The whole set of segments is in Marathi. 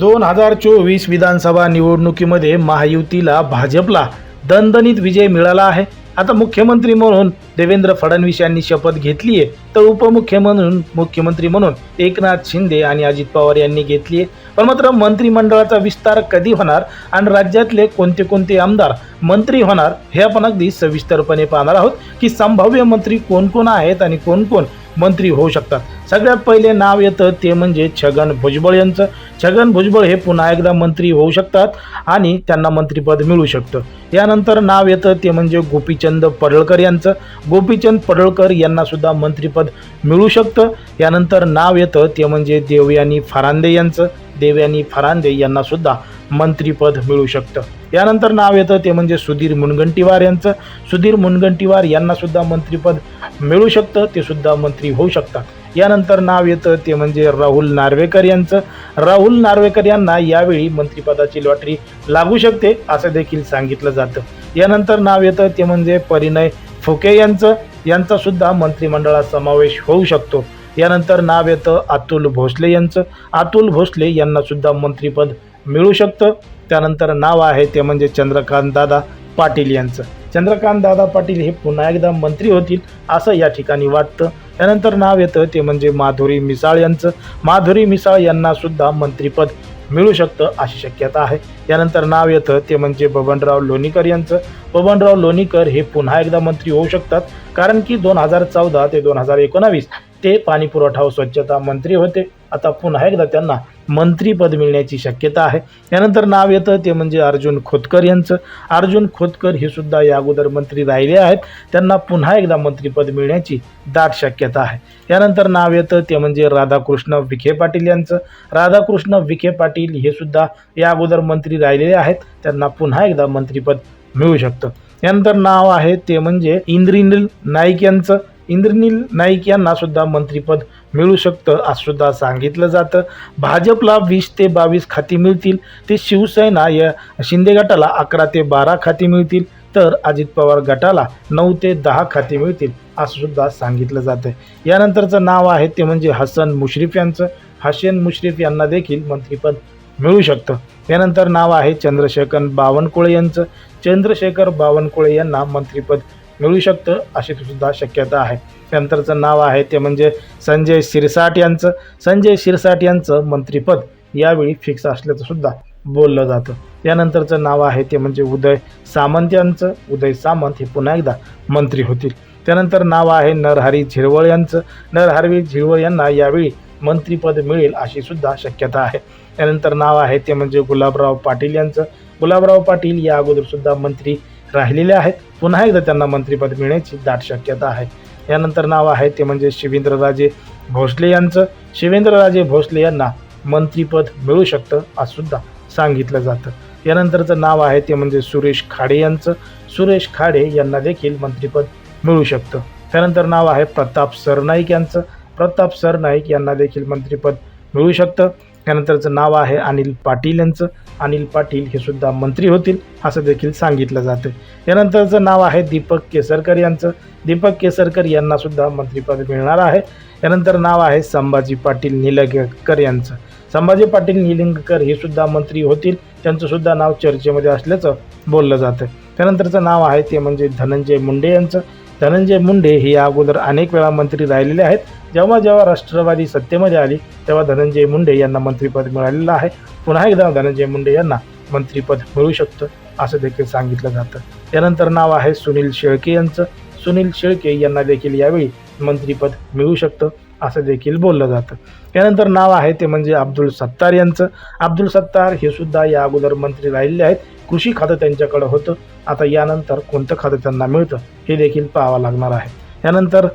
दोन हजार चोवीस विधानसभा निवडणुकीमध्ये महायुतीला भाजपला दणदणीत विजय मिळाला आहे. आता मुख्यमंत्री म्हणून देवेंद्र फडणवीस यांनी शपथ घेतली आहे तर उपमुख्यमंत्री म्हणून मुख्यमंत्री म्हणून एकनाथ शिंदे आणि अजित पवार यांनी घेतली आहे. पण मात्र मंत्रिमंडळाचा विस्तार कधी होणार आणि राज्यातले कोणते कोणते आमदार मंत्री होणार हे आपण अगदी सविस्तरपणे पाहणार आहोत की संभाव्य मंत्री कोण कोण आहेत आणि कोण कोण मंत्री होऊ शकतात. सगळ्यात पहिले नाव येतं ते म्हणजे छगन भुजबळ यांचं. छगन भुजबळ हे पुन्हा एकदा मंत्री होऊ शकतात आणि त्यांना मंत्रिपद मिळू शकतं. यानंतर नाव येतं ते म्हणजे गोपीचंद पडळकर यांचं. गोपीचंद पडळकर यांना सुद्धा मंत्रिपद मिळू शकतं. यानंतर नाव येतं ते म्हणजे देवयानी फरांदे यांचं. देवयानी फरांदे यांना सुद्धा मंत्रिपद मिळू शकतं. यानंतर नाव येतं ते म्हणजे सुधीर मुनगंटीवार यांचं. सुधीर मुनगंटीवार यांनासुद्धा मंत्रीपद मंत्रिपद मिळू शकतं ते सुद्धा मंत्री होऊ शकतात. यानंतर नाव येतं ते म्हणजे राहुल नार्वेकर यांचं. राहुल नार्वेकर यांना यावेळी मंत्रिपदाची लॉटरी लागू शकते असं देखील सांगितलं जातं. यानंतर नाव येतं ते म्हणजे परिणय फुके यांचं. यांचासुद्धा मंत्रिमंडळात समावेश होऊ शकतो. यानंतर नाव येतं अतुल भोसले यांचं. अतुल भोसले यांनासुद्धा मंत्रीपद मंत्रिपद मिळू शकतं. त्यानंतर नाव आहे ते म्हणजे चंद्रकांत दादा पाटील यांचं. चंद्रकांत दादा पाटील हे पुन्हा एकदा मंत्री होतील असं या ठिकाणी वाटतं. त्यानंतर नाव येतं ते म्हणजे माधुरी मिसाळ यांचं. माधुरी मिसाळ यांनासुद्धा मंत्रीपद मंत्रिपद मिळू शकतं अशी शक्यता आहे. त्यानंतर नाव येतं ते म्हणजे बबनराव लोणीकर यांचं. बबनराव लोणीकर हे पुन्हा एकदा मंत्री होऊ शकतात. कारण की दोन हजार चौदा ते दोन हजार एकोणावीस ते पाणीपुरवठा व स्वच्छता मंत्री होते. आता पुन्हा एकदा त्यांना मंत्रीपद मिळण्याची शक्यता आहे. यानंतर नाव येतं ते म्हणजे अर्जुन खोतकर यांचं. अर्जुन खोतकर हे सुद्धा या अगोदर मंत्री राहिले आहेत. त्यांना पुन्हा एकदा मंत्रीपद मिळण्याची दाट शक्यता आहे. यानंतर नाव येतं ते म्हणजे राधाकृष्ण विखे पाटील यांचं. राधाकृष्ण विखे पाटील हे सुद्धा या अगोदर मंत्री राहिलेले आहेत. त्यांना पुन्हा एकदा मंत्रीपद मिळू शकतं. यानंतर नाव आहे ते म्हणजे इंद्रिनील नाईक यांचं. इंद्रनील नाईक यांना सुद्धा मंत्रिपद मिळू शकतं असं सुद्धा सांगितलं जातं. भाजपला वीस ते बावीस खाती मिळतील. ते शिवसेना या शिंदे गटाला अकरा ते बारा खाती मिळतील. तर अजित पवार गटाला नऊ ते दहा खाती मिळतील असं सुद्धा सांगितलं जातं यानंतरचं नाव आहे ते म्हणजे हसन मुश्रीफ यांचं. हसन मुश्रीफ यांना देखील मंत्रिपद मिळू शकतं. यानंतर नाव आहे चंद्रशेखर बावनकुळे यांचं. चंद्रशेखर बावनकुळे यांना मंत्रिपद मिळू शकतं अशी सुद्धा शक्यता आहे. त्यानंतरचं नाव आहे ते म्हणजे संजय शिरसाट यांचं. संजय शिरसाट यांचं मंत्रिपद यावेळी फिक्स असल्याचं सुद्धा बोललं जातं. त्यानंतरचं नाव आहे ते म्हणजे उदय सामंत यांचं. उदय सामंत हे पुन्हा एकदा मंत्री होतील. त्यानंतर नाव आहे नरहरी झिरवळ यांचं. नरहरी झिरवळ यांना यावेळी मंत्रिपद मिळेल अशी सुद्धा शक्यता आहे. त्यानंतर नाव आहे ते म्हणजे गुलाबराव पाटील यांचं. गुलाबराव पाटील या अगोदर सुद्धा मंत्री राहिलेले आहेत. पुन्हा एकदा त्यांना मंत्रिपद मिळण्याची दाट शक्यता आहे. यानंतर नाव आहे ते म्हणजे शिवेंद्रराजे भोसले यांचं. शिवेंद्रराजे भोसले यांना मंत्रिपद मिळू शकतं असं सुद्धा सांगितलं जातं. यानंतरचं नाव आहे ते म्हणजे सुरेश खाडे यांचं. सुरेश खाडे यांना देखील मंत्रिपद मिळू शकतं. त्यानंतर नाव आहे प्रताप सरनाईक यांचं. प्रताप सरनाईक यांना देखील मंत्रिपद मिळू शकतं. त्यानंतरचं नाव आहे अनिल पाटील यांचं. अनिल पाटील हे सुद्धा मंत्री होतील असं देखील सांगितलं जातं यानंतरचं नाव आहे दीपक केसरकर यांचं. दीपक केसरकर यांना सुद्धा मंत्रिपद मिळणार आहे. त्यानंतर नाव आहे संभाजी पाटील निलंगेकर यांचं. संभाजी पाटील निलंगेकर हे सुद्धा मंत्री होतील. त्यांचं सुद्धा नाव चर्चेमध्ये असल्याचं बोललं जातं त्यानंतरचं नाव आहे ते म्हणजे धनंजय मुंडे यांचं. धनंजय मुंडे हे या अगोदर अनेक वेळा मंत्री राहिलेले आहेत. जेव्हा जेव्हा राष्ट्रवादी सत्तेमध्ये आली तेव्हा धनंजय मुंडे यांना मंत्रिपद मिळालेलं आहे. पुन्हा एकदा धनंजय मुंडे यांना मंत्रिपद मिळू शकतं असं देखील सांगितलं जातं. त्यानंतर नाव आहे सुनील शेळके यांचं. सुनील शेळके यांना देखील यावेळी मंत्रिपद मिळू शकतं असं देखील बोललं जातं. त्यानंतर नाव आहे ते म्हणजे अब्दुल सत्तार यांचं. अब्दुल सत्तार हे सुद्धा या अगोदर मंत्री राहिलेले आहेत. कृषी खातं त्यांच्याकडं होतं. आता यानंतर कोणतं खातं त्यांना मिळतं हे देखील पाहावं लागणार आहे. यानंतर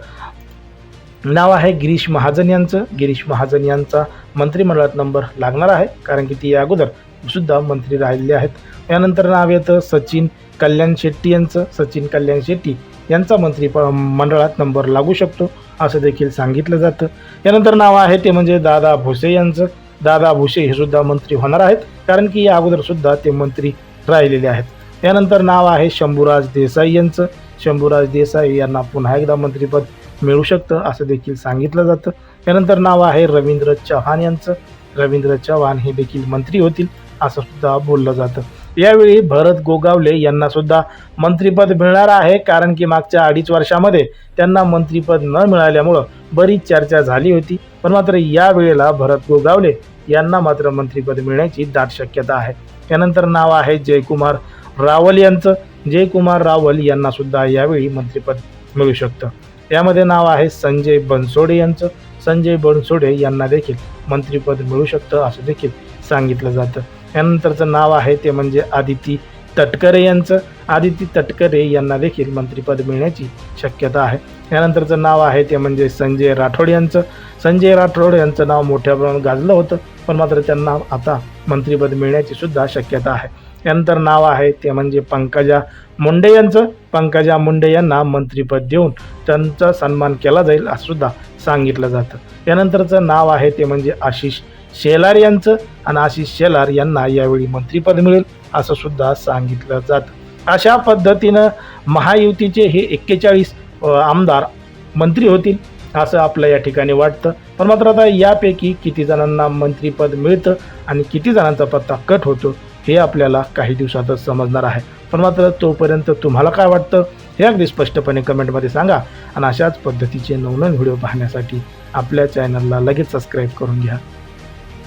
नाव आहे गिरीश महाजन यांचं. गिरीश महाजन यांचा मंत्रिमंडळात नंबर लागणार आहे कारण की ती या अगोदर सुद्धा मंत्री राहिलेले आहेत. यानंतर नाव येतं सचिन कल्याण शेट्टी यांचं. सचिन कल्याण शेट्टी यांचा मंत्री प मंडळात नंबर लागू शकतो असं देखील सांगितलं जातं. यानंतर नाव आहे ते म्हणजे दादा भुसे यांचं. दादा भुसे हे सुद्धा मंत्री होणार आहेत कारण की या अगोदर सुद्धा ते मंत्री राहिलेले आहेत. यानंतर नाव आहे शंभूराज देसाई यांचं. शंभूराज देसाई यांना पुन्हा एकदा मंत्रिपद मिळू शकतं असं देखील सांगितलं जातं. त्यानंतर नाव आहे रवींद्र चव्हाण यांचं. रवींद्र चव्हाण हे देखील मंत्री होतील असं सुद्धा बोललं जातं. यावेळी भरत गोगावले यांना सुद्धा मंत्रिपद मिळणार आहे कारण की मागच्या अडीच वर्षामध्ये त्यांना मंत्रिपद न मिळाल्यामुळं बरीच चर्चा झाली होती. पण मात्र या वेळेला भरत गोगावले यांना मात्र मंत्रीपद मिळण्याची दाट शक्यता आहे. त्यानंतर नाव आहे जयकुमार रावल यांचं. जयकुमार रावल यांना सुद्धा यावेळी मंत्रिपद मिळू शकतं. यामध्ये नाव आहे संजय बनसोडे यांचं. संजय बनसोडे यांना देखील मंत्रिपद मिळू शकतं असं देखील सांगितलं जातं. त्यानंतरचं नाव आहे ते म्हणजे आदिती तटकरे यांचं आदिती तटकरे यांना देखील मंत्रिपद मिळण्याची शक्यता आहे. यानंतरचं नाव आहे ते म्हणजे संजय राठोड यांचं. संजय राठोड यांचं नाव मोठ्या प्रमाणात गाजलं होतं पण मात्र त्यांना आता मंत्रिपद मिळण्याची सुद्धा शक्यता आहे. यानंतर नाव आहे ते म्हणजे पंकजा मुंडे यांचं. पंकजा मुंडे यांना मंत्रिपद देऊन त्यांचा सन्मान केला जाईल असं सुद्धा सांगितलं जातं. यानंतरचं नाव आहे ते म्हणजे आशिष शेलार यांचं आणि आशिष शेलार यांना यावेळी मंत्रिपद मिळेल असं सुद्धा सांगितलं जातं. अशा पद्धतीनं महायुतीचे हे एक्केचाळीस आमदार मंत्री होतील असं आपलं या ठिकाणी वाटतं. पण मात्र आता यापैकी किती जणांना मंत्रिपद मिळतं आणि किती जणांचा पत्ता कट होतो हे आपल्याला काही दिवसातच समजणार आहे. पण मात्र तोपर्यंत तुम्हाला काय वाटतं हे अगदी स्पष्टपणे कमेंटमध्ये सांगा आणि अशाच पद्धतीचे नवनवीन व्हिडिओ पाहण्यासाठी आपल्या चॅनलला लगेच सबस्क्राईब करून घ्या.